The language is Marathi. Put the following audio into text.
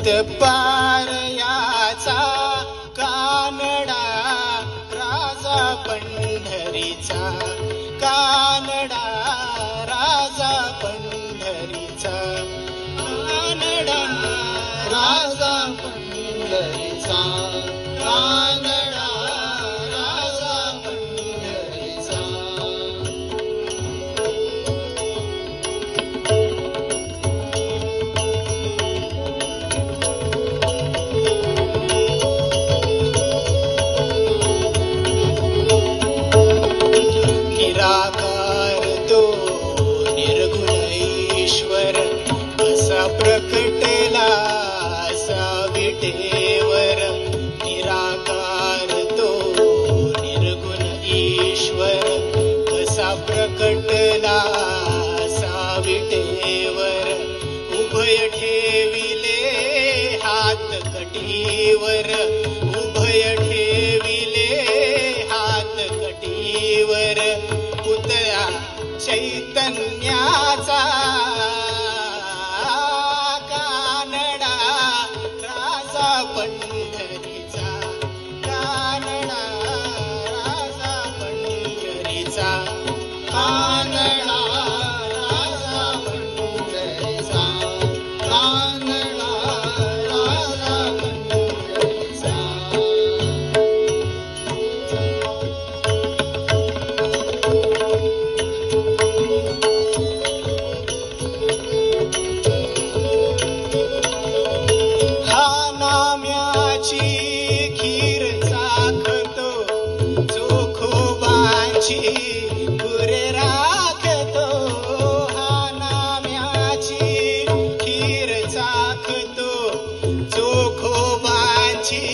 पार पारयाचा कानडा राजा पंढरीचा. कानडा राजा पंढरीचा. कानडा राजा पंढरीचा. कानडा कटीवर उभय ठेविले हात कटीवर पुतळा चैतन्याचा खो बाची